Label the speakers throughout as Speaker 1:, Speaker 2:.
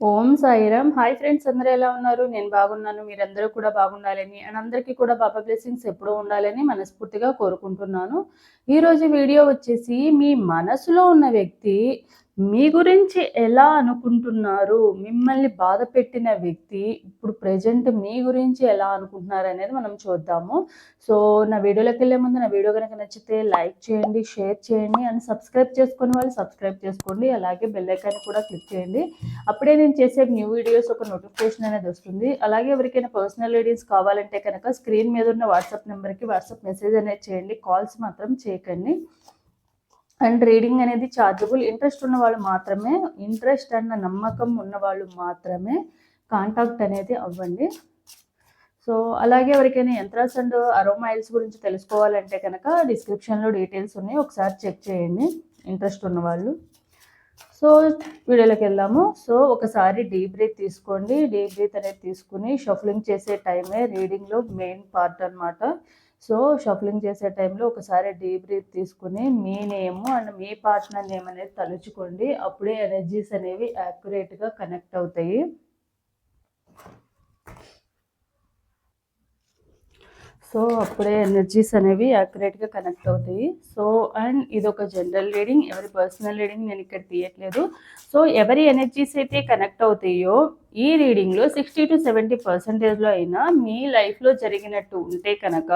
Speaker 1: ఓం Sairam. Hi friends అందరూ ఎలా ఉన్నారు? నేను బాగున్నాను మీరందరూ కూడా బాగుండాలని అండ్ అందరికీ కూడా బాబా బ్లెస్సింగ్స్ ఎప్పుడూ ఉండాలని మనస్ఫూర్తిగా కోరుకుంటున్నాను. ఈరోజు వీడియో వచ్చేసి మీ మనసులో ఉన్న వ్యక్తి మీ గురించి ఎలా అనుకుంటున్నారు? మిమ్మల్ని బాధ పెట్టిన వ్యక్తి ఇప్పుడు ప్రజెంట్ మీ గురించి ఎలా అనుకుంటున్నారు అనేది మనం చూద్దాము. సో నా వీడియోలోకి వెళ్ళే ముందు నా వీడియో కనుక నచ్చితే లైక్ చేయండి షేర్ చేయండి అండ్ సబ్స్క్రైబ్ చేసుకుని వాళ్ళు సబ్స్క్రైబ్ చేసుకోండి. అలాగే బెల్ ఐకాన్ కూడా క్లిక్ చేయండి. అప్పుడే నేను చేసే న్యూ వీడియోస్ ఒక నోటిఫికేషన్ అనేది వస్తుంది. అలాగే ఎవరికైనా పర్సనల్ రీడింగ్స్ కావాలంటే కనుక స్క్రీన్ మీద ఉన్న వాట్సాప్ నెంబర్కి వాట్సాప్ మెసేజ్ అనేది చేయండి. కాల్స్ మాత్రం చేయకండి. అండ్ రీడింగ్ అనేది ఛార్జబుల్ ఇంట్రెస్ట్ ఉన్న వాళ్ళు మాత్రమే ఇంట్రెస్ట్ అన్న నమ్మకం ఉన్న వాళ్ళు మాత్రమే కాంటాక్ట్ అనేది అవ్వండి. సో అలాగే ఎవరికైనా యంత్రాస్ అండ్ అరోమాయిల్స్ గురించి తెలుసుకోవాలంటే కనుక డిస్క్రిప్షన్లో డీటెయిల్స్ ఉన్నాయి. ఒకసారి చెక్ చేయండి ఇంట్రెస్ట్ ఉన్నవాళ్ళు సో వీడియోలోకి వెళ్దాము. సో ఒకసారి డీప్ బ్రీత్ తీసుకోండి. డీప్ బ్రీత్ అనేది తీసుకుని షఫలింగ్ చేసే టైమే రీడింగ్లో మెయిన్ పార్ట్ అనమాట సో షఫలింగ్ చేసే టైంలో ఒకసారి డీప్ బ్రీత్ తీసుకుని మీ నేమ్ అండ్ మీ పార్ట్నర్ నేమ్ అనేది తలుచుకోండి. అప్పుడే ఎనర్జీస్ అనేవి యాక్యురేట్గా కనెక్ట్ అవుతాయి. సో అప్పుడే ఎనర్జీస్ అనేవి యాక్యురేట్గా కనెక్ట్ అవుతాయి. సో అండ్ ఇది ఒక జనరల్ రీడింగ్ ఎవరి పర్సనల్ రీడింగ్ నేను ఇక్కడ తీయట్లేదు. సో ఎవరి ఎనర్జీస్ అయితే కనెక్ట్ అవుతాయో ఈ రీడింగ్లో సిక్స్టీ టు సెవెంటీ పర్సెంటేజ్లో అయినా మీ లైఫ్లో జరిగినట్టు ఉంటే కనుక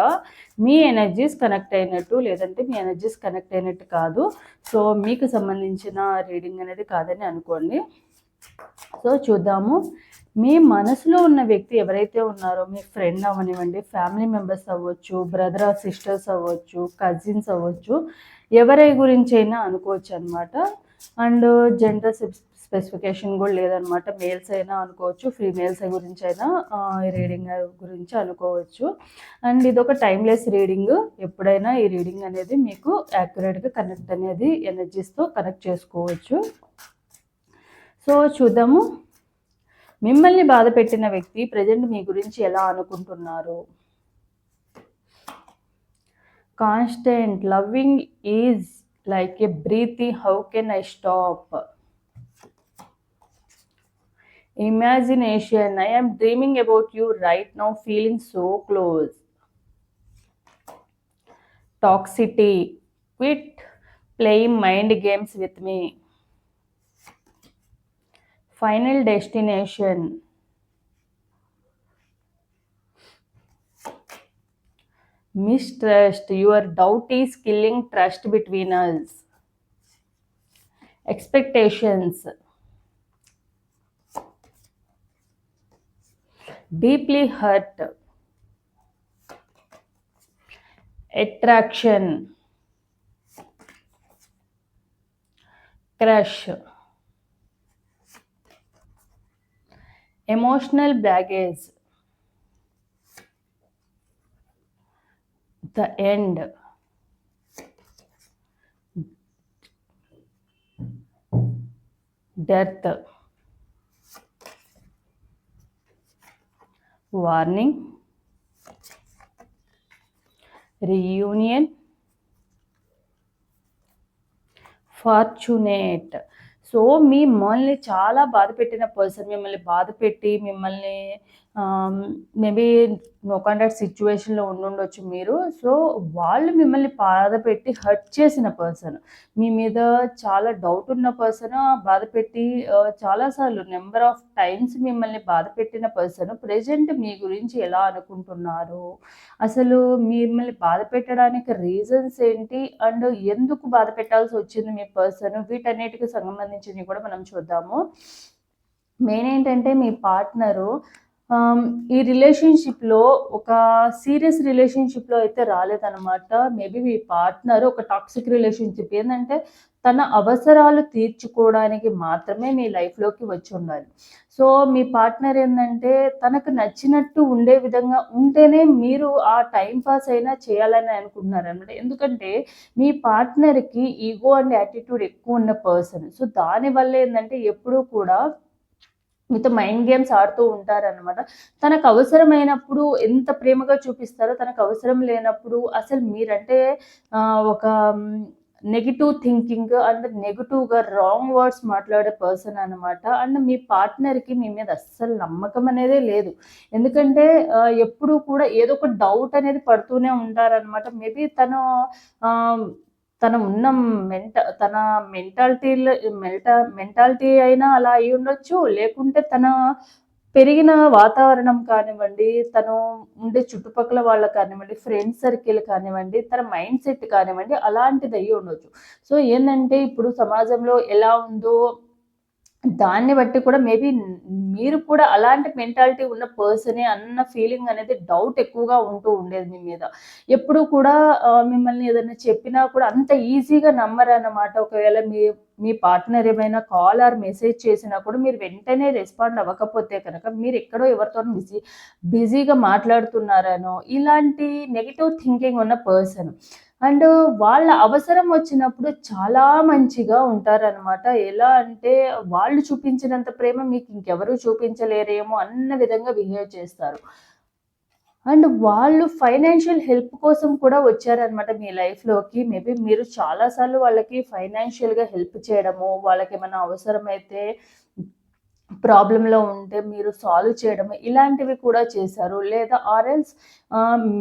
Speaker 1: మీ ఎనర్జీస్ కనెక్ట్ అయినట్టు లేదంటే మీ ఎనర్జీస్ కనెక్ట్ అయినట్టు కాదు. సో మీకు సంబంధించిన రీడింగ్ అనేది కాదని అనుకోండి. సో చూద్దాము. మీ మనసులో ఉన్న వ్యక్తి ఎవరైతే ఉన్నారో మీ ఫ్రెండ్ అవ్వనివ్వండి ఫ్యామిలీ మెంబర్స్ అవ్వచ్చు బ్రదర్ సిస్టర్స్ అవ్వచ్చు కజిన్స్ అవ్వచ్చు ఎవరి గురించి అయినా అనుకోవచ్చు అనమాట అండ్ జెండర్ స్పెసిఫికేషన్ కూడా లేదనమాట మేల్స్ అయినా అనుకోవచ్చు ఫీమేల్స్ గురించి అయినా ఈ రీడింగ్ గురించి అనుకోవచ్చు. అండ్ ఇది ఒక టైమ్లెస్ రీడింగ్ ఎప్పుడైనా ఈ రీడింగ్ అనేది మీకు యాక్యురేట్గా కనెక్ట్ అనేది ఎనర్జీస్తో కనెక్ట్ చేసుకోవచ్చు. సో చూద్దాము. మిమ్మల్ని బాధ పెట్టిన వ్యక్తి ప్రజెంట్ మీ గురించి ఎలా అనుకుంటున్నారు? Constant loving is like a breathing how can I stop? Imagination I am dreaming about you right now feeling so close. Toxicity quit playing mind games with me. Final destination. Mistrust. Your doubt is killing trust between us. Expectations. Deeply hurt. Attraction. Crush. Emotional baggage. The end. Death. Warning. Reunion. Fortunate so మీ మనల్ని చాలా బాధ పెట్టిన person మిమ్మల్ని బాధ పెట్టి మిమ్మల్ని maybe no contact సిచ్యువేషన్లో ఉండుండొచ్చు మీరు. సో వాళ్ళు మిమ్మల్ని బాధ పెట్టి హర్ట్ చేసిన పర్సన్ మీ మీద చాలా డౌట్ ఉన్న పర్సన్ బాధ పెట్టి uh, చాలాసార్లు నెంబర్ ఆఫ్ టైమ్స్ మిమ్మల్ని బాధ పెట్టిన పర్సన్ ప్రజెంట్ మీ గురించి ఎలా అనుకుంటున్నారు? అసలు మిమ్మల్ని బాధ పెట్టడానికి రీజన్స్ ఏంటి? అండ్ ఎందుకు బాధ పెట్టాల్సి వచ్చింది మీ పర్సన్ వీటన్నిటికి సంబంధించినవి కూడా మనం చూద్దాము. మెయిన్ ఏంటంటే మీ పార్ట్నరు ఈ రిలేషన్షిప్లో ఒక సీరియస్ రిలేషన్షిప్లో అయితే రాలేదన్నమాట. మేబీ మీ పార్ట్నర్ ఒక టాక్సిక్ రిలేషన్షిప్ ఏంటంటే తన అవసరాలు తీర్చుకోవడానికి మాత్రమే మీ లైఫ్లోకి వచ్చి ఉండాలి. సో మీ పార్ట్నర్ ఏంటంటే తనకు నచ్చినట్టు ఉండే విధంగా ఉంటేనే మీరు ఆ టైం పాస్ అయినా చేయాలని అనుకుంటున్నారనమాట ఎందుకంటే మీ పార్ట్నర్కి ఈగో అండ్ యాటిట్యూడ్ ఎక్కువ ఉన్న పర్సన్. సో దానివల్ల ఏంటంటే ఎప్పుడూ కూడా మీతో మైండ్ గేమ్స్ ఆడుతూ ఉంటారనమాట తనకు అవసరమైనప్పుడు ఎంత ప్రేమగా చూపిస్తారో తనకు అవసరం లేనప్పుడు అసలు మీరంటే ఒక నెగిటివ్ థింకింగ్ అండ్ నెగిటివ్గా రాంగ్ వర్డ్స్ మాట్లాడే పర్సన్ అనమాట అండ్ మీ పార్ట్నర్కి మీ మీద అస్సలు నమ్మకం అనేదే లేదు. ఎందుకంటే ఎప్పుడు కూడా ఏదో ఒక డౌట్ అనేది పడుతూనే ఉంటారనమాట మేబీ తను తన ఉన్న మెంట తన మెంటాలిటీలో మెంటా మెంటాలిటీ అయినా అలా అయి ఉండొచ్చు. లేకుంటే తన పెరిగిన వాతావరణం కానివ్వండి తను ఉండే చుట్టుపక్కల వాళ్ళ కానివ్వండి ఫ్రెండ్ సర్కిల్ కానివ్వండి తన మైండ్ సెట్ కానివ్వండి అలాంటిది అయ్యి ఉండొచ్చు. సో ఏంటంటే ఇప్పుడు సమాజంలో ఎలా ఉందో దాన్ని బట్టి కూడా మేబీ మీరు కూడా అలాంటి మెంటాలిటీ ఉన్న పర్సనే అన్న ఫీలింగ్ అనేది డౌట్ ఎక్కువగా ఉంటూ ఉండేది మీ మీద. ఎప్పుడు కూడా మిమ్మల్ని ఏదైనా చెప్పినా కూడా అంత ఈజీగా నమ్మరన్నమాట. ఒకవేళ మీ మీ పార్ట్నర్ ఏమైనా కాల్ ఆర్ మెసేజ్ చేసినా కూడా మీరు వెంటనే రెస్పాండ్ అవ్వకపోతే కనుక మీరు ఎక్కడో ఎవరితో బిజీ బిజీగా మాట్లాడుతున్నారనో ఇలాంటి నెగిటివ్ థింకింగ్ ఉన్న పర్సన్ అండ్ వాళ్ళ అవసరం వచ్చినప్పుడు చాలా మంచిగా ఉంటారనమాట ఎలా అంటే వాళ్ళు చూపించినంత ప్రేమ మీకు ఇంకెవరూ చూపించలేరేమో అన్న విధంగా బిహేవ్ చేస్తారు. అండ్ వాళ్ళు ఫైనాన్షియల్ హెల్ప్ కోసం కూడా వచ్చారనమాట మీ లైఫ్లోకి మేబీ మీరు చాలాసార్లు వాళ్ళకి ఫైనాన్షియల్గా హెల్ప్ చేయడము వాళ్ళకి ఏమైనా అవసరమైతే ప్రాబ్లంలో ఉంటే మీరు సాల్వ్ చేయడం ఇలాంటివి కూడా చేశారు. లేదా ఆరెల్స్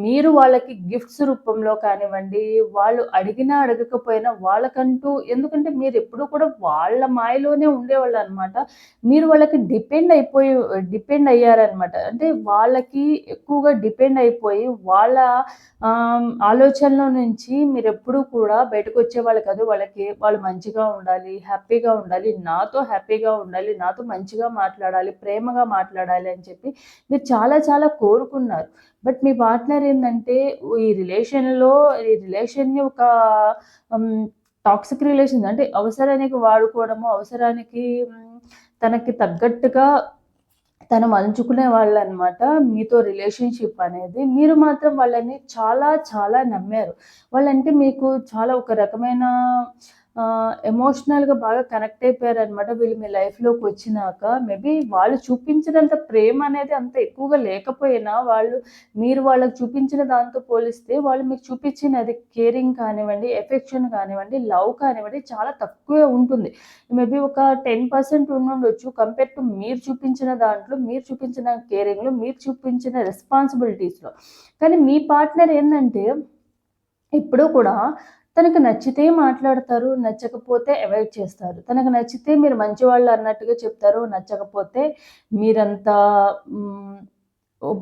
Speaker 1: మీరు వాళ్ళకి గిఫ్ట్స్ రూపంలో కానివ్వండి వాళ్ళు అడిగినా అడగకపోయినా వాళ్ళకంటూ ఎందుకంటే మీరు ఎప్పుడు కూడా వాళ్ళ మాయలోనే ఉండేవాళ్ళు అనమాట మీరు వాళ్ళకి డిపెండ్ అయిపోయి డిపెండ్ అయ్యారనమాట అంటే వాళ్ళకి ఎక్కువగా డిపెండ్ అయిపోయి వాళ్ళ ఆలోచనలో నుంచి మీరు ఎప్పుడు కూడా బయటకు వచ్చేవాళ్ళు కాదు. వాళ్ళకి వాళ్ళు మంచిగా ఉండాలి హ్యాపీగా ఉండాలి నాతో హ్యాపీగా ఉండాలి నాతో మంచిగా మాట్లాడాలి ప్రేమగా మాట్లాడాలి అని చెప్పి మీరు చాలా చాలా కోరుకున్నారు. బట్ మీ పార్ట్నర్ ఏంటంటే ఈ రిలేషన్లో ఈ రిలేషన్ని ఒక టాక్సిక్ రిలేషన్ అంటే అవసరానికి వాడుకోవడము అవసరానికి తనకి తగ్గట్టుగా తను మలుచుకునే వాళ్ళు అనమాట మీతో రిలేషన్షిప్ అనేది మీరు మాత్రం వాళ్ళని చాలా చాలా నమ్మారు. వాళ్ళంటే మీకు చాలా ఒక రకమైన ఎమోషనల్గా బాగా కనెక్ట్ అయిపోయారు అనమాట వీళ్ళు మీ లైఫ్లోకి వచ్చినాక. మేబీ వాళ్ళు చూపించినంత ప్రేమ అనేది అంత ఎక్కువగా లేకపోయినా వాళ్ళు మీరు వాళ్ళకి చూపించిన దాంతో పోలిస్తే వాళ్ళు మీకు చూపించినది కేరింగ్ కానివ్వండి ఎఫెక్షన్ కానివ్వండి లవ్ కానివ్వండి చాలా తక్కువే ఉంటుంది. మేబీ ఒక టెన్ పర్సెంట్ ఉండొచ్చు కంపేర్ టు మీరు చూపించిన దాంట్లో మీరు చూపించిన కేరింగ్లో మీరు చూపించిన రెస్పాన్సిబిలిటీస్లో కానీ మీ పార్ట్నర్ ఏంటంటే ఇప్పుడు కూడా తనకు నచ్చితే మాట్లాడతారు నచ్చకపోతే అవాయిడ్ చేస్తారు. తనకు నచ్చితే మీరు మంచివాళ్ళు అన్నట్టుగా చెప్తారు నచ్చకపోతే మీరంతా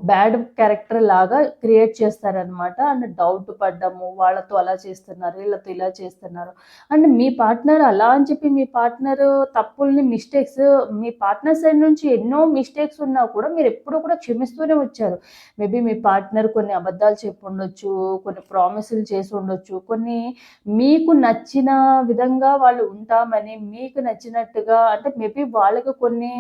Speaker 1: బ్యాడ్ క్యారెక్టర్ లాగా క్రియేట్ చేస్తారనమాట అండ్ డౌట్ పడ్డము వాళ్ళతో అలా చేస్తున్నారు వీళ్ళతో ఇలా చేస్తున్నారు. అండ్ మీ పార్ట్నర్ అలా అని చెప్పి మీ పార్ట్నర్ తప్పుల్ని మిస్టేక్స్ మీ పార్ట్నర్ సైడ్ నుంచి ఎన్నో మిస్టేక్స్ ఉన్నా కూడా మీరు ఎప్పుడూ కూడా క్షమిస్తూనే వచ్చారు. మేబీ మీ పార్ట్నర్ కొన్ని అబద్ధాలు చెప్పి ఉండొచ్చు కొన్ని ప్రామిసులు చేసి ఉండొచ్చు. కొన్ని మీకు నచ్చిన విధంగా వాళ్ళు ఉంటామని మీకు నచ్చినట్టుగా అంటే మేబీ వాళ్ళకి కొన్ని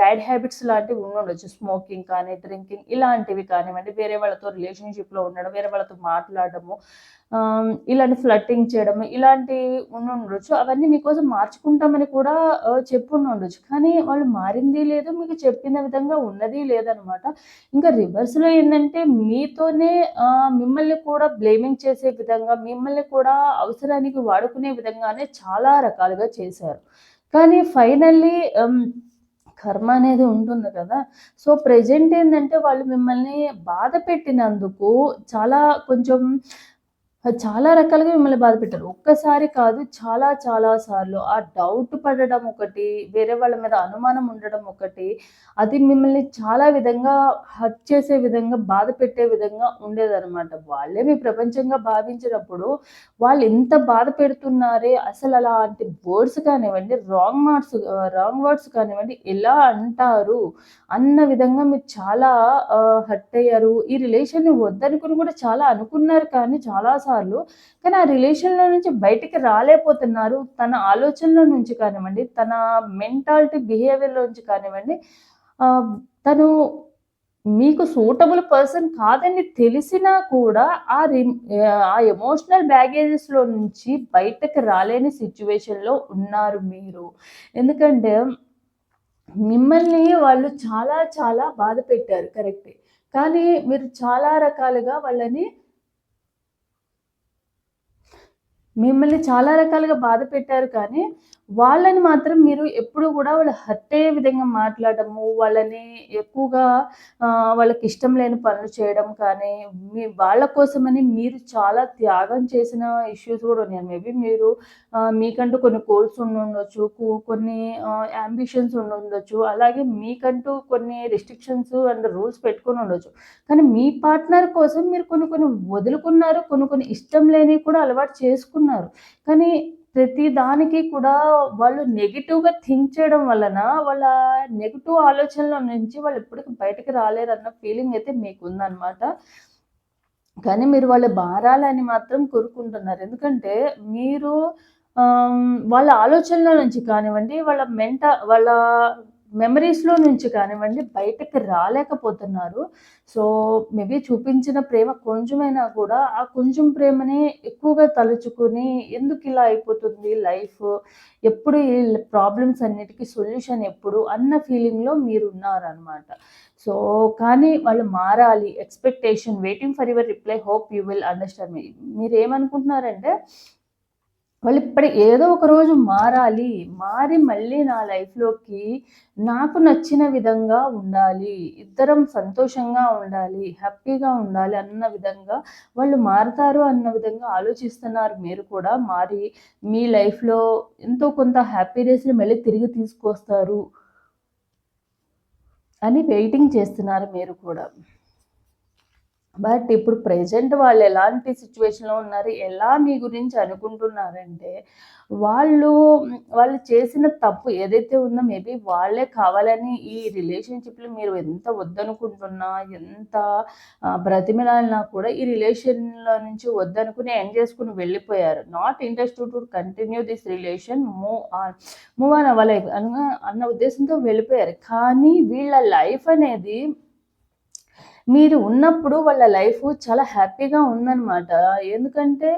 Speaker 1: బ్యాడ్ హ్యాబిట్స్ లాంటివి ఉండొచ్చు. స్మోకింగ్ కానీ డ్రింకింగ్ ఇలాంటివి కానివ్వండి వేరే వాళ్ళతో రిలేషన్షిప్లో ఉండడం వేరే వాళ్ళతో మాట్లాడము ఇలాంటి ఫ్లట్టింగ్ చేయడము ఇలాంటివి ఉండొచ్చు. అవన్నీ మీకోసం మార్చుకుంటామని కూడా చెప్పు ఉండొచ్చు. కానీ వాళ్ళు మారింది లేదు మీకు చెప్పిన విధంగా ఉన్నది లేదనమాట. ఇంకా రివర్స్లో ఏంటంటే మీతోనే మిమ్మల్ని కూడా బ్లేమింగ్ చేసే విధంగా మిమ్మల్ని కూడా అవసరానికి వాడుకునే విధంగానే చాలా రకాలుగా చేశారు. కానీ ఫైనల్లీ కర్మ అనేది ఉంటుంది కదా. సో ప్రజెంట్ ఏంటంటే వాళ్ళు మిమ్మల్ని బాధ పెట్టినందుకు చాలా కొంచెం చాలా రకాలుగా మిమ్మల్ని బాధ పెట్టారు. ఒక్కసారి కాదు చాలా చాలా సార్లు ఆ డౌట్ పడడం ఒకటి వేరే వాళ్ళ మీద అనుమానం ఉండడం ఒకటి అది మిమ్మల్ని చాలా విధంగా హర్ట్ చేసే విధంగా బాధ పెట్టే విధంగా ఉండేదన్నమాట. వాళ్ళే మీ ప్రపంచంగా భావించినప్పుడు వాళ్ళు ఎంత బాధ పెడుతున్నారే అసలు అలాంటి వర్డ్స్ కానివ్వండి రాంగ్ మార్క్స్ రాంగ్ వర్డ్స్ కానివ్వండి ఎలా అంటారు అన్న విధంగా మీరు చాలా హర్ట్ అయ్యారు. ఈ రిలేషన్ని వద్దనుకుని కూడా చాలా అనుకున్నారు కానీ చాలా సార్లు కానీ ఆ రిలేషన్లో నుంచి బయటికి రాలేకపోతున్నారు. తన ఆలోచనలో నుంచి కానివ్వండి తన మెంటాలిటీ బిహేవియర్లో నుంచి కానివ్వండి తను మీకు సూటబుల్ పర్సన్ కాదని తెలిసినా కూడా ఆ రి ఆ ఎమోషనల్ బ్యాగేజెస్లో నుంచి బయటకు రాలేని సిచ్యువేషన్లో ఉన్నారు మీరు. ఎందుకంటే మిమ్మల్ని వాళ్ళు చాలా చాలా బాధ పెట్టారు కరెక్టే. కానీ మీరు చాలా రకాలుగా వాళ్ళని మిమ్మల్ని చాలా రకాలుగా బాధ పెట్టారు కానీ వాళ్ళని మాత్రం మీరు ఎప్పుడు కూడా వాళ్ళు హర్ట్ అయ్యే విధంగా మాట్లాడము వాళ్ళని ఎక్కువగా వాళ్ళకి ఇష్టం లేని పనులు చేయడం కానీ మీ వాళ్ళ కోసమని మీరు చాలా త్యాగం చేసిన ఇష్యూస్ కూడా ఉన్నాయి. మేబీ మీరు మీకంటూ కొన్ని కోల్స్ ఉండి ఉండొచ్చు కొన్ని అంబిషన్స్ ఉండి ఉండొచ్చు అలాగే మీకంటూ కొన్ని రిస్ట్రిక్షన్స్ అండ్ రూల్స్ పెట్టుకొని ఉండొచ్చు. కానీ మీ పార్ట్నర్ కోసం మీరు కొన్ని కొన్ని వదులుకున్నారు కొన్ని కొన్ని ఇష్టం లేనివి కూడా అలవాటు చేసుకున్నారు. కానీ ప్రతి దానికి కూడా వాళ్ళు నెగిటివ్‌గా థింక్ చేయడం వలన, వాళ్ళ నెగిటివ్ ఆలోచనల నుంచి వాళ్ళు ఎప్పటికి బయటకు రాలేరన్న ఫీలింగ్ అయితే మీకు ఉందన్నమాట కానీ మీరు వాళ్ళు భారాలని మాత్రం కోరుకుంటున్నారు. ఎందుకంటే మీరు వాళ్ళ ఆలోచనల నుంచి కానివ్వండి, వాళ్ళ మెంట వాళ్ళ మెమరీస్‌లో నుంచి కానివ్వండి బయటకి రాలేకపోతున్నారు. సో, మేబీ చూపించిన ప్రేమ కొంచెమైనా కూడా ఆ కొంచెం ప్రేమని ఎక్కువగా తలుచుకుని ఎందుకు ఇలా అయిపోతుంది లైఫ్? ఎప్పుడు ఈ ప్రాబ్లమ్స్ అన్నిటికీ సొల్యూషన్ ఎప్పుడు? అన్న ఫీలింగ్‌లో మీరు ఉన్నారనమాట సో, కానీ వాళ్ళు మారాలి. Expectation waiting for your reply hope you will understand me. మీరేమనుకుంటున్నారంటే వాళ్ళు ఇప్పటి ఏదో ఒక రోజు మారాలి. మారి మళ్ళీ నా లైఫ్‌లోకి నాకు నచ్చిన విధంగా ఉండాలి. ఇద్దరం సంతోషంగా ఉండాలి. హ్యాపీగా ఉండాలి అన్న విధంగా వాళ్ళు మారతారు అన్న విధంగా ఆలోచిస్తున్నారు మీరు కూడా. మారి మీ లైఫ్‌లో ఎంతో కొంత హ్యాపీనెస్‌ని మళ్ళీ తిరిగి తీసుకొస్తారు. అని వెయిటింగ్ చేస్తున్నారు మీరు కూడా. బట్ ఇప్పుడు ప్రెజెంట్ వాళ్ళు ఎలాంటి సిచ్యువేషన్‌లో ఉన్నారు, ఎలా మీ గురించి అనుకుంటున్నారంటే, వాళ్ళు వాళ్ళు చేసిన తప్పు ఏదైతే ఉందో మేబీ వాళ్ళే కావాలని ఈ రిలేషన్‌షిప్‌లో మీరు ఎంత వద్దనుకుంటున్నా, ఎంత బ్రతిమిలాడినా కూడా ఈ రిలేషన్‌లో నుంచి వద్దనుకుని ఎండ్ చేసుకుని వెళ్ళిపోయారు. Not interested to continue this relation move on move on అవ్వాలి అన్న ఉద్దేశంతో వెళ్ళిపోయారు. కానీ వీళ్ళ లైఫ్ అనేది మీరు ఉన్నప్పుడు వాళ్ళ లైఫ్ చాలా హ్యాపీగా ఉందన్నమాట ఎందుకంటే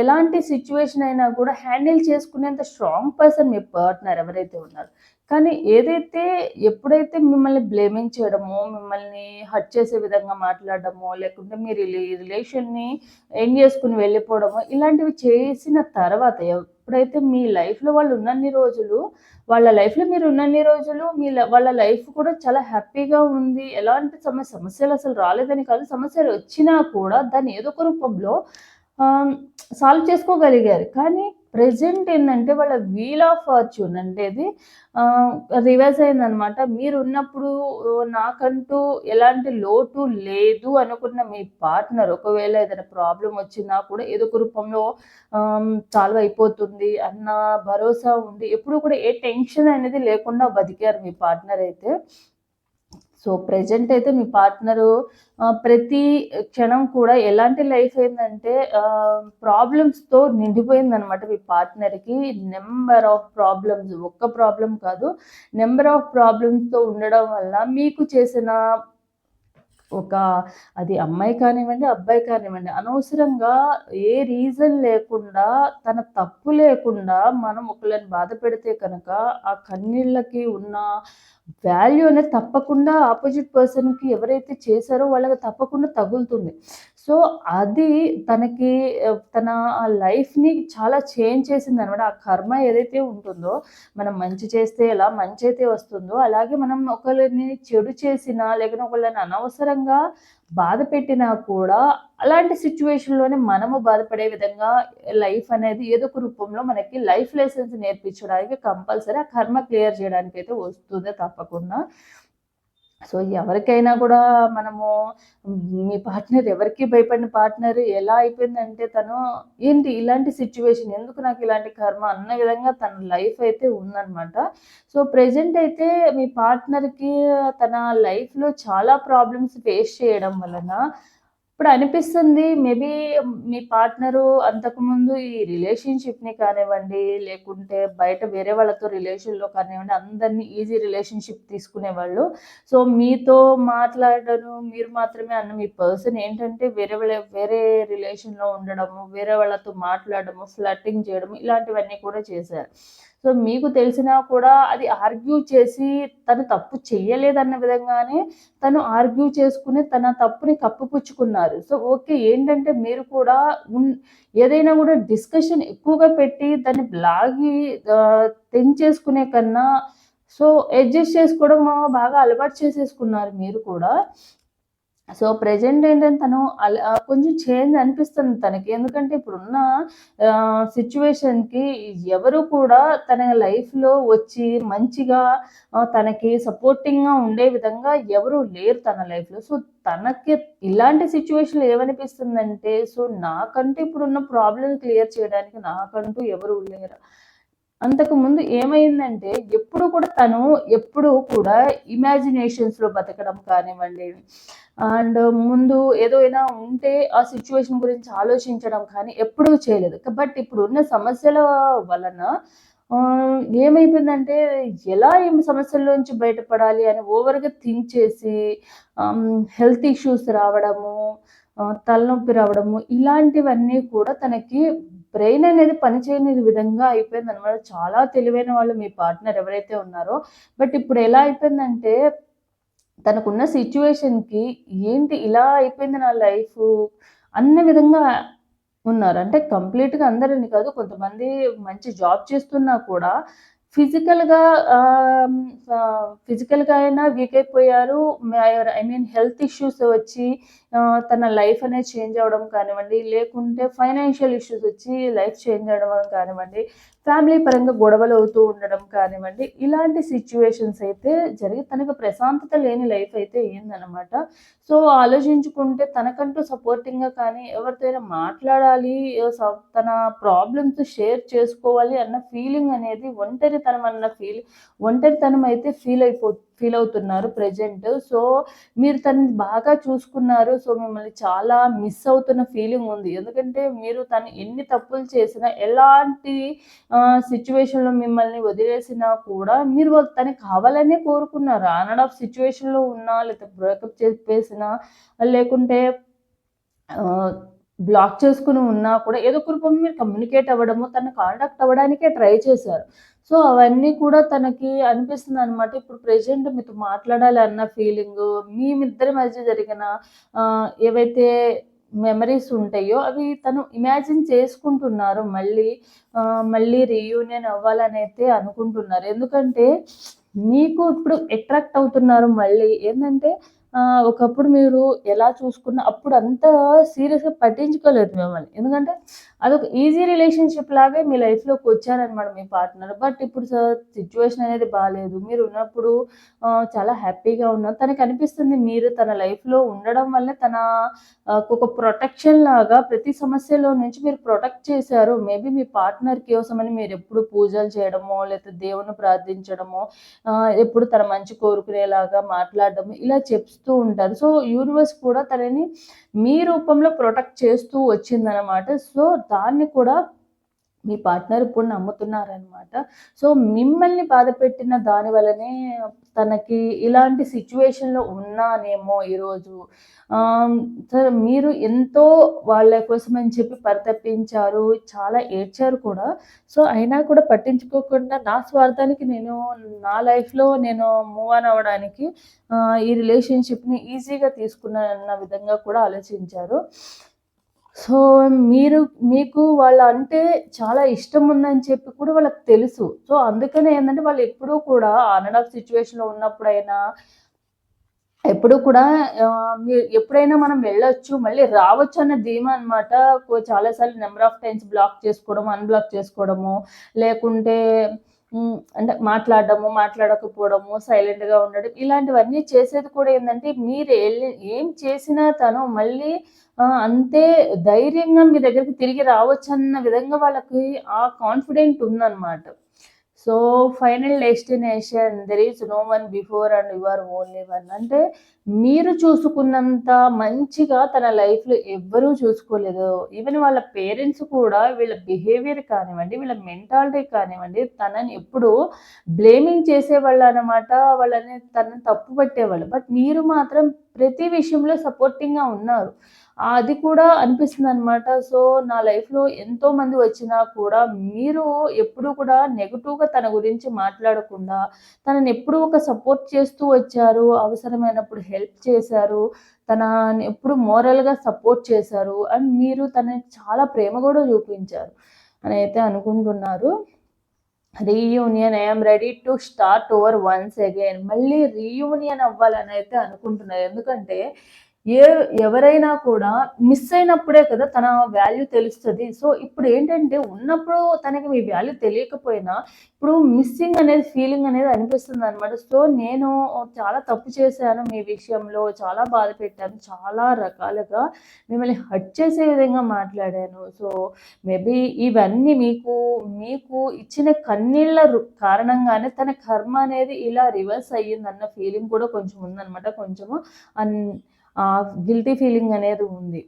Speaker 1: ఎలాంటి సిచ్యువేషన్ అయినా కూడా హ్యాండిల్ చేసుకునేంత స్ట్రాంగ్ పర్సన్ మీ పార్ట్నర్ ఎవరైతే ఉన్నారో. కానీ ఏదైతే ఎప్పుడైతే మిమ్మల్ని బ్లేమింగ్ చేయడమో, మిమ్మల్ని హర్ట్ చేసే విధంగా మాట్లాడడమో, లేకుంటే మీరు రిలేషన్‌ని ఎండ్ చేసుకుని వెళ్ళిపోవడమో, ఇలాంటివి చేసిన తర్వాత ఎప్పుడైతే మీ లైఫ్‌లో వాళ్ళు ఉన్నన్ని రోజులు వాళ్ళ లైఫ్‌లో మీరు ఉన్నన్ని రోజులు మీ వాళ్ళ లైఫ్ కూడా చాలా హ్యాపీగా ఉంది. ఎలాంటి సమస్య సమస్యలు అసలు రాలేదని కాదు. సమస్యలు వచ్చినా కూడా దాన్ని ఏదో ఒక రూపంలో సాల్వ్ చేసుకోగలిగారు. కానీ ప్రెజెంట్ ఏంటంటే వాళ్ళ వీల్ ఆఫ్ ఫార్చ్యూన్ అంటేది రివర్స్ అయిందనమాట. మీరు ఉన్నప్పుడు నాకంటూ ఎలాంటి లోటు లేదు అనుకున్న మీ పార్ట్నర్ ఒకవేళ ఏదైనా ప్రాబ్లం వచ్చినా కూడా ఏదో ఒక రూపంలో సాల్వ్ అయిపోతుంది అన్న భరోసా ఉంది. ఎప్పుడు కూడా ఏ టెన్షన్ అనేది లేకుండా బతికారు మీ పార్ట్నర్ అయితే. సో ప్రెజెంట్ అయితే మీ పార్ట్నరు ప్రతి క్షణం కూడా ఎలాంటి లైఫ్ ఏంటంటే ప్రాబ్లమ్స్తో నిండిపోయిందనమాట మీ పార్ట్నర్కి నెంబర్ ఆఫ్ ప్రాబ్లమ్స్ ఒక్క ప్రాబ్లం కాదు. నెంబర్ ఆఫ్ ప్రాబ్లమ్స్తో ఉండడం వల్ల మీకు చేసిన ఒక అది అమ్మాయి కానివ్వండి అబ్బాయి కానివ్వండి అనవసరంగా ఏ రీజన్ లేకుండా తన తప్పు లేకుండా మనం ఒకళ్ళని బాధ పెడితే కనుక ఆ కన్నీళ్ళకి ఉన్న వాల్యూ అనేది తప్పకుండా ఆపోజిట్ పర్సన్కి ఎవరైతే చేశారో వాళ్ళకి తప్పకుండా తగులుతుంది. సో అది తనకి తన ఆ లైఫ్ని చాలా చేంజ్ చేసింది అనమాట ఆ కర్మ ఏదైతే ఉంటుందో మనం మంచి చేస్తే ఎలా మంచి అయితే వస్తుందో అలాగే మనం ఒకరిని చెడు చేసినా లేకపోతే ఒకళ్ళని అనవసరంగా బాధ పెట్టినా కూడా అలాంటి సిచ్యువేషన్లోనే మనము బాధపడే విధంగా లైఫ్ అనేది ఏదో ఒక రూపంలో మనకి లైఫ్ లెసన్స్ నేర్పించడానికి కంపల్సరీ ఆ కర్మ క్లియర్ చేయడానికి అయితే వస్తుంది తప్పకుండా. సో ఎవరికైనా కూడా మనము మీ పార్ట్నర్ ఎవరికి భయపడిన పార్ట్నర్ ఎలా అయిపోయిందంటే తను ఏంటి ఇలాంటి సిచ్యువేషన్ ఎందుకు నాకు ఇలాంటి కర్మ అన్న విధంగా తన లైఫ్ అయితే ఉందన్నమాట. సో ప్రజెంట్ అయితే మీ పార్ట్నర్కి తన లైఫ్లో చాలా ప్రాబ్లమ్స్ ఫేస్ చేయడం వలన ఇప్పుడు అనిపిస్తుంది మేబీ మీ పార్ట్నరు అంతకుముందు ఈ రిలేషన్షిప్ని కానివ్వండి లేకుంటే బయట వేరే వాళ్ళతో రిలేషన్లో కానివ్వండి అందరినీ ఈజీ రిలేషన్షిప్ తీసుకునేవాళ్ళు. సో మీతో మాట్లాడను మీరు మాత్రమే అన్న మీ పర్సన్ ఏంటంటే వేరే వాళ్ళ వేరే రిలేషన్లో ఉండడము వేరే వాళ్ళతో మాట్లాడము ఫ్లటింగ్ చేయడము ఇలాంటివన్నీ కూడా చేశారు. సో మీకు తెలిసినా కూడా అది ఆర్గ్యూ చేసి తను తప్పు చేయలేదన్న విధంగానే తను ఆర్గ్యూ చేసుకుని తన తప్పుని కప్పిపుచ్చుకున్నారు. సో ఓకే ఏంటంటే మీరు కూడా ఉన్ ఏదైనా కూడా డిస్కషన్ ఎక్కువగా పెట్టి దాన్ని లాగి తెంచేసుకునే కన్నా సో అడ్జస్ట్ చేసుకోవడం బాగా అలవాటు చేసేసుకున్నారు మీరు కూడా. సో ప్రెజెంట్ ఏంటంటే తను అలా కొంచెం చేంజ్ అనిపిస్తుంది తనకి. ఎందుకంటే ఇప్పుడున్న సిచ్యువేషన్కి ఎవరు కూడా తన లైఫ్లో వచ్చి మంచిగా తనకి సపోర్టింగ్గా ఉండే విధంగా ఎవరు లేరు తన లైఫ్లో సో తనకి ఇలాంటి సిచ్యువేషన్లో ఏమనిపిస్తుందంటే సో నాకంటూ ఇప్పుడున్న ప్రాబ్లమ్ క్లియర్ చేయడానికి నాకంటూ ఎవరు లేరు? అంతకుముందు ఏమైందంటే ఎప్పుడు కూడా తను ఎప్పుడు కూడా ఇమాజినేషన్స్లో బతకడం కానివ్వండి అండ్ ముందు ఏదైనా ఉంటే ఆ సిచ్యువేషన్ గురించి ఆలోచించడం కానీ ఎప్పుడూ చేయలేదు. బట్ ఇప్పుడు ఉన్న సమస్యల వలన ఏమైపోయిందంటే ఎలా ఏం సమస్యల్లోంచి బయటపడాలి అని ఓవర్గా థింక్ చేసి హెల్త్ ఇష్యూస్ రావడము తలనొప్పి రావడము ఇలాంటివన్నీ కూడా తనకి బ్రెయిన్ అనేది పనిచేయని విధంగా అయిపోయింది అనమాట చాలా తెలివైన వాళ్ళు మీ పార్ట్నర్ ఎవరైతే ఉన్నారో. బట్ ఇప్పుడు ఎలా అయిపోయిందంటే తనకున్న సిచ్యువేషన్కి ఏంటి ఇలా అయిపోయింది నా లైఫ్ అన్న విధంగా ఉన్నారు. అంటే కంప్లీట్గా అందరిని కాదు కొంతమంది మంచి జాబ్ చేస్తున్నా కూడా ఫిజికల్గా ఫిజికల్గా అయినా వీక్ అయిపోయారు. ఐ మీన్ హెల్త్ ఇష్యూస్ వచ్చి తన లైఫ్ అనేది చేంజ్ అవ్వడం కానివ్వండి లేకుంటే ఫైనాన్షియల్ ఇష్యూస్ వచ్చి లైఫ్ చేంజ్ అవ్వడం కానివ్వండి ఫ్యామిలీ పరంగా గొడవలు అవుతూ ఉండడం కానివ్వండి ఇలాంటి సిచ్యువేషన్స్ అయితే జరిగి తనకు ప్రశాంతత లేని లైఫ్ అయితే ఏందనమాట సో ఆలోచించుకుంటే తనకంటూ సపోర్టింగ్గా కానీ ఎవరితోనైనా మాట్లాడాలి తన ప్రాబ్లమ్స్ షేర్ చేసుకోవాలి అన్న ఫీలింగ్ అనేది ఒంటరితనం అన్న ఫీల్ ఒంటరితనం అయితే ఫీల్ అయిపో ఫీల్ అవుతున్నారు ప్రజెంట్ సో మీరు తనని బాగా చూసుకున్నారు. సో మిమ్మల్ని చాలా మిస్ అవుతున్న ఫీలింగ్ ఉంది. ఎందుకంటే మీరు తను ఎన్ని తప్పులు చేసినా ఎలాంటి సిచ్యువేషన్లో మిమ్మల్ని వదిలేసినా కూడా మీరు వాళ్ళు తనకి కావాలనే కోరుకున్నారు. ఆన్ ఆఫ్ సిచ్యువేషన్లో ఉన్నా లేకపోతే బ్రేకప్ చెప్పేసినా లేకుంటే బ్లాక్ చేసుకుని ఉన్నా కూడా ఏదో ఒక రూపంలో మీరు కమ్యూనికేట్ అవ్వడము తను కాంటాక్ట్ అవ్వడానికే ట్రై చేశారు. సో అవన్నీ కూడా తనకి అనిపిస్తుంది అనమాట ఇప్పుడు ప్రెసెంట్ మీతో మాట్లాడాలి అన్న ఫీలింగ్ మీ ఇద్దరి మధ్య జరిగిన ఏవైతే మెమరీస్ ఉంటాయో అవి తను ఇమాజిన్ చేసుకుంటున్నారు. మళ్ళీ మళ్ళీ రీయూనియన్ అవ్వాలని అయితే అనుకుంటున్నారు. ఎందుకంటే మీకు ఇప్పుడు అట్రాక్ట్ అవుతున్నారు మళ్ళీ. ఏంటంటే ఒకప్పుడు మీరు ఎలా చూసుకున్న అప్పుడు అంత సీరియస్గా పట్టించుకోలేదు మిమ్మల్ని. ఎందుకంటే అదొక ఈజీ రిలేషన్షిప్ లాగే మీ లైఫ్లోకి వచ్చారనమాట మీ పార్ట్నర్ బట్ ఇప్పుడు సిచ్యువేషన్ అనేది బాగాలేదు మీరు ఉన్నప్పుడు చాలా హ్యాపీగా ఉన్నారు. తనకి అనిపిస్తుంది మీరు తన లైఫ్లో ఉండడం వల్లే తన ఒక ప్రొటెక్షన్ లాగా ప్రతి సమస్యలో నుంచి మీరు ప్రొటెక్ట్ చేశారు. మేబీ మీ పార్ట్నర్ కోసమని మీరు ఎప్పుడు పూజలు చేయడమో లేకపోతే దేవుని ప్రార్థించడమో ఎప్పుడు తన మంచి కోరుకునేలాగా మాట్లాడడము ఇలా చెప్తూ ఉంటారు. సో యూనివర్స్ కూడా తనని మీ రూపంలో ప్రొటెక్ట్ చేస్తూ వచ్చిందనమాట. సో దాన్ని కూడా మీ పార్ట్నర్ ఇప్పుడు నమ్ముతున్నారనమాట సో మిమ్మల్ని బాధ పెట్టిన దాని వలనే తనకి ఇలాంటి సిచ్యువేషన్లో ఉన్నానేమో ఈరోజు. సరే మీరు ఎంతో వాళ్ళ కోసం అని చెప్పి పరితపించారు చాలా ఏడ్చారు కూడా. సో అయినా కూడా పట్టించుకోకుండా నా స్వార్థానికి నేను నా లైఫ్లో నేను మూవ్ ఆన్ అవ్వడానికి ఈ రిలేషన్షిప్ని ఈజీగా తీసుకున్న విధంగా కూడా ఆలోచించారు. సో మీరు మీకు వాళ్ళ అంటే చాలా ఇష్టం ఉందని చెప్పి కూడా వాళ్ళకి తెలుసు. సో అందుకనే ఏంటంటే వాళ్ళు ఎప్పుడూ కూడా ఆన్ అండ్ ఆఫ్ సిచ్యువేషన్లో ఉన్నప్పుడైనా ఎప్పుడు కూడా మీరు ఎప్పుడైనా మనం వెళ్ళొచ్చు మళ్ళీ రావచ్చు అన్న ధీమా అనమాట చాలాసార్లు నెంబర్ ఆఫ్ టైమ్స్ బ్లాక్ చేసుకోవడం అన్బ్లాక్ చేసుకోవడము లేకుంటే అంటే మాట్లాడడము మాట్లాడకపోవడము సైలెంట్గా ఉండడం ఇలాంటివన్నీ చేసేది కూడా ఏంటంటే మీరు వెళ్ళి- ఏం చేసినా తను మళ్ళీ అంతే ధైర్యంగా మీ దగ్గరికి తిరిగి రావచ్చు అన్న విధంగా వాళ్ళకి ఆ కాన్ఫిడెంట్ ఉందన్నమాట. So final destination there is no one before and your only one అంటే మీరు చూసుకున్నంత మంచిగా తన లైఫ్లో ఎవ్వరూ చూసుకోలేదు. ఈవెన్ వాళ్ళ పేరెంట్స్ కూడా వీళ్ళ బిహేవియర్ కానివ్వండి వీళ్ళ మెంటాలిటీ కానివ్వండి తనని ఎప్పుడు బ్లేమింగ్ చేసేవాళ్ళు అనమాట వాళ్ళని తనని తప్పు పట్టేవాళ్ళు బట్ మీరు మాత్రం ప్రతి విషయంలో సపోర్టింగ్గా ఉన్నారు. అది కూడా అనిపిస్తుంది అనమాట సో నా లైఫ్లో ఎంతో మంది వచ్చినా కూడా మీరు ఎప్పుడు కూడా నెగిటివ్గా తన గురించి మాట్లాడకుండా తనని ఎప్పుడు ఒక సపోర్ట్ చేస్తూ వచ్చారు అవసరమైనప్పుడు హెల్ప్ చేశారు తన ఎప్పుడు మోరల్గా సపోర్ట్ చేశారు అండ్ మీరు తనని చాలా ప్రేమ కూడా చూపించారు అని అయితే అనుకుంటున్నారు. Reunion I'm ready to start over once again. మళ్ళీ రీయూనియన్ అవ్వాలని అయితే అనుకుంటున్నారు. ఎందుకంటే ఏ ఎవరైనా కూడా మిస్ అయినప్పుడే కదా తన వాల్యూ తెలుస్తుంది. సో ఇప్పుడు ఏంటంటే ఉన్నప్పుడు తనకి మీ వాల్యూ తెలియకపోయినా ఇప్పుడు మిస్సింగ్ అనేది ఫీలింగ్ అనేది అనిపిస్తుంది అనమాట సో నేను చాలా తప్పు చేశాను మీ విషయంలో చాలా బాధ పెట్టాను చాలా రకాలుగా మిమ్మల్ని హట్ చేసే విధంగా మాట్లాడాను. సో మేబీ ఇవన్నీ మీకు మీకు ఇచ్చిన కన్నీళ్ళ కారణంగానే తన కర్మ అనేది ఇలా రివర్స్ అయ్యిందన్న ఫీలింగ్ కూడా కొంచెం ఉందన్నమాట. కొంచెము అన్ గిల్టీ ఫీలింగ్ అనేది ఉంది.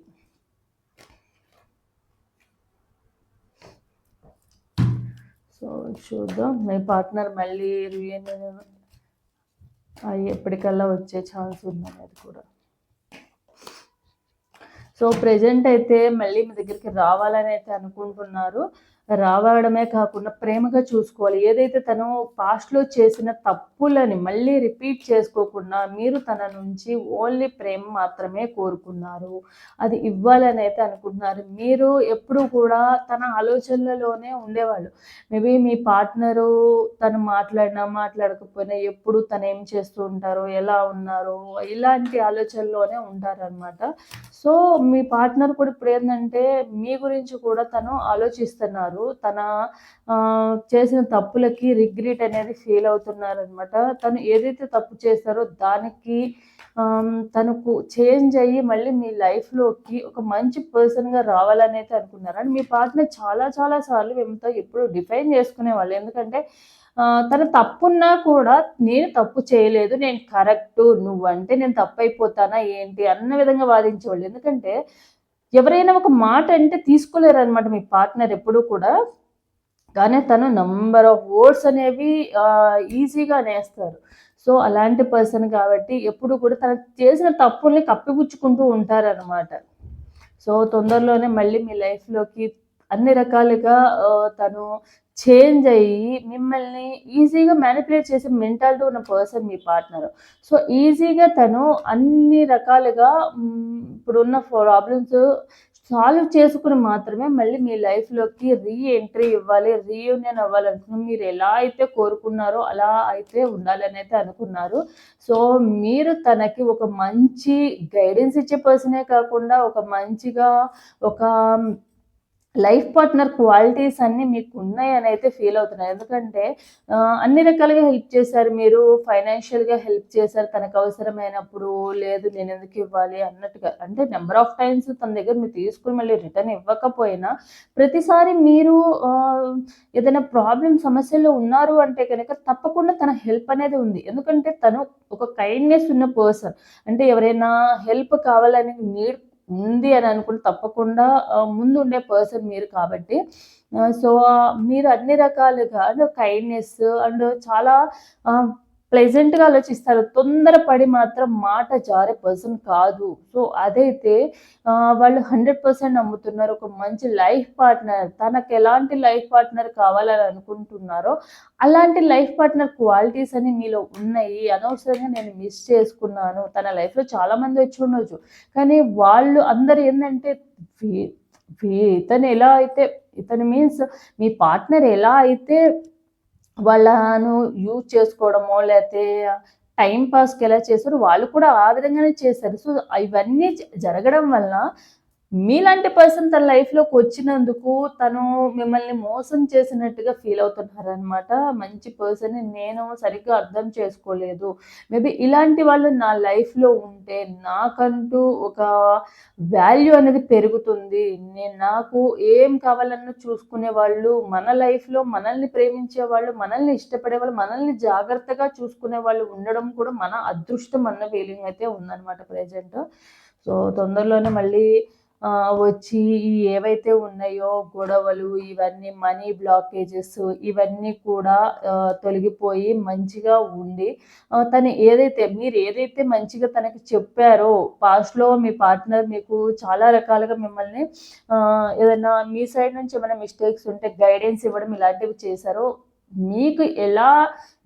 Speaker 1: సో చూద్దాం. మీ పార్ట్నర్ మళ్ళీ రీయూనియన్ ఎప్పటికల్లా వచ్చే ఛాన్స్ ఉందనేది కూడా. సో ప్రజెంట్ అయితే మళ్ళీ మీ దగ్గరికి రావాలని అయితే అనుకుంటున్నారు. రావడమే కాకుండా ప్రేమగా చూసుకోవాలి. ఏదైతే తను పాస్ట్లో చేసిన తప్పు తప్పులని మళ్ళీ రిపీట్ చేసుకోకుండా మీరు తన నుంచి ఓన్లీ ప్రేమ మాత్రమే కోరుకున్నారు. అది ఇవ్వాలని అయితే అనుకుంటున్నారు. మీరు ఎప్పుడు కూడా తన ఆలోచనలలోనే ఉండేవాళ్ళు. మేబీ మీ పార్ట్నరు తను మాట్లాడినా మాట్లాడకపోయినా ఎప్పుడు తను ఏం చేస్తూ ఉంటారో ఎలా ఉన్నారో ఇలాంటి ఆలోచనలోనే ఉంటారనమాట సో మీ పార్ట్నర్ కూడా ఇప్పుడు ఏంటంటే మీ గురించి కూడా తను ఆలోచిస్తున్నారు. తన చేసిన తప్పులకి రిగ్రెట్ అనేది ఫీల్ అవుతున్నారు అనమాట తను ఏదైతే తప్పు చేశారో దానికి తనకు చేంజ్ అయ్యి మళ్ళీ మీ లైఫ్లోకి ఒక మంచి పర్సన్గా రావాలని అయితే అనుకున్నారు. అండ్ మీ పార్ట్నర్ చాలా చాలా సార్లు మేముతో ఎప్పుడు డిఫైన్ చేసుకునే వాళ్ళు. ఎందుకంటే తన తప్పున్నా కూడా నేను తప్పు చేయలేదు నేను కరెక్ట్ నువ్వంటే నేను తప్పు అయిపోతానా ఏంటి అన్న విధంగా వాదించేవాళ్ళు. ఎందుకంటే ఎవరైనా ఒక మాట అంటే తీసుకోలేరు అనమాట మీ పార్ట్నర్ ఎప్పుడూ కూడా. కానీ తను నంబర్ ఆఫ్ వర్డ్స్ అనేవి ఈజీగా నేస్తారు. సో అలాంటి పర్సన్ కాబట్టి ఎప్పుడు కూడా తను చేసిన తప్పుల్ని కప్పిపుచ్చుకుంటూ ఉంటారనమాట సో తొందరలోనే మళ్ళీ మీ లైఫ్లోకి అన్ని రకాలుగా తను చేంజ్ అయ్యి మిమ్మల్ని ఈజీగా మ్యానిపులేట్ చేసే మెంటాలిటీ ఉన్న పర్సన్ మీ పార్ట్నర్ సో ఈజీగా తను అన్ని రకాలుగా ఇప్పుడున్న ప్రాబ్లమ్స్ సాల్వ్ చేసుకుని మాత్రమే మళ్ళీ మీ లైఫ్లోకి రీ ఎంట్రీ ఇవ్వాలి రీయూనియన్ అవ్వాలనుకున్న మీరు ఎలా అయితే కోరుకున్నారో అలా అయితే ఉండాలని అయితే అనుకున్నారు. సో మీరు తనకి ఒక మంచి గైడెన్స్ ఇచ్చే పర్సనే కాకుండా ఒక మంచిగా ఒక లైఫ్ పార్ట్నర్ క్వాలిటీస్ అన్నీ మీకు ఉన్నాయని అయితే ఫీల్ అవుతున్నాయి ఎందుకంటే అన్ని రకాలుగా హెల్ప్ చేశారు. మీరు ఫైనాన్షియల్గా హెల్ప్ చేశారు. తనకు అవసరమైనప్పుడు లేదు నేను ఎందుకు ఇవ్వాలి అన్నట్టుగా. అంటే నెంబర్ ఆఫ్ టైమ్స్ తన దగ్గర మీరు తీసుకుని మళ్ళీ రిటర్న్ ఇవ్వకపోయినా ప్రతిసారి మీరు ఏదైనా ప్రాబ్లం సమస్యలో ఉన్నారు అంటే కనుక తప్పకుండా తన హెల్ప్ అనేది ఉంది. ఎందుకంటే తను ఒక కైండ్నెస్ ఉన్న పర్సన్. అంటే ఎవరైనా హెల్ప్ కావాలని నీడ్ ఉంది అని అనుకుని తప్పకుండా ముందు ఉండే పర్సన్ మీరు కాబట్టి సో మీరు అన్ని రకాలుగా అండ్ కైండ్నెస్ అండ్ చాలా ప్లెజెంట్గా ఆలోచిస్తారు. తొందరపడి మాత్రం మాట జారే పర్సన్ కాదు. సో అదైతే వాళ్ళు హండ్రెడ్ పర్సెంట్ నమ్ముతున్నారు. ఒక మంచి లైఫ్ పార్ట్నర్ తనకు ఎలాంటి లైఫ్ పార్ట్నర్ కావాలని అనుకుంటున్నారో అలాంటి లైఫ్ పార్ట్నర్ క్వాలిటీస్ అని మీలో ఉన్నాయి. అనవసరంగా నేను మిస్ చేసుకున్నాను. తన లైఫ్లో చాలామంది వచ్చి ఉండొచ్చు. కానీ వాళ్ళు అందరు ఏంటంటే ఇతను ఎలా అయితే ఇతను మీన్స్ మీ పార్ట్నర్ ఎలా అయితే వాళ్ళను యూజ్ చేసుకోవడమో లేకపోతే టైం పాస్కి ఎలా చేశారు వాళ్ళు కూడా ఆ విధంగానే చేశారు. సో ఇవన్నీ జరగడం వలన మీలాంటి పర్సన్ తన లైఫ్లోకి వచ్చినందుకు తను మిమ్మల్ని మోసం చేసినట్టుగా ఫీల్ అవుతున్నారు అనమాట మంచి పర్సన్ నేను సరిగ్గా అర్థం చేసుకోలేదు. మేబీ ఇలాంటి వాళ్ళు నా లైఫ్లో ఉంటే నాకంటూ ఒక వాల్యూ అనేది పెరుగుతుంది. నేను నాకు ఏం కావాలన్నా చూసుకునే వాళ్ళు మన లైఫ్లో మనల్ని ప్రేమించే వాళ్ళు మనల్ని ఇష్టపడే వాళ్ళు మనల్ని జాగ్రత్తగా చూసుకునే వాళ్ళు ఉండడం కూడా మన అదృష్టం అన్న ఫీలింగ్ అయితే ఉందన్నమాట ప్రజెంట్ సో తొందరలోనే మళ్ళీ వచ్చి ఈ ఏవైతే ఉన్నాయో గొడవలు ఇవన్నీ మనీ బ్లాకేజెస్ ఇవన్నీ కూడా తొలగిపోయి మంచిగా ఉండి తను ఏదైతే మీరు ఏదైతే మంచిగా తనకి చెప్పారో పాస్ట్లో మీ పార్ట్నర్ మీకు చాలా రకాలుగా మిమ్మల్ని ఏదైనా మీ సైడ్ నుంచి ఏమైనా మిస్టేక్స్ ఉంటే గైడెన్స్ ఇవ్వడం ఇలాంటివి చేశారో మీకు ఎలా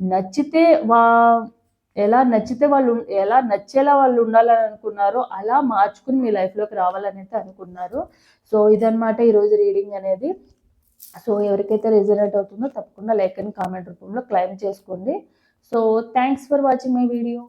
Speaker 1: నచ్చితే వా ఎలా నచ్చితే వాళ్ళు ఎలా నచ్చేలా వాళ్ళు ఉండాలని అనుకున్నారో అలా మార్చుకుని మీ లైఫ్లోకి రావాలని అయితే అనుకున్నారు. సో ఇదనమాట ఈరోజు రీడింగ్ అనేది. సో ఎవరికైతే రిజనేట్ అవుతుందో తప్పకుండా లైక్ అండ్ కామెంట్ రూపంలో క్లైమ్ చేసుకోండి. So thanks for watching my video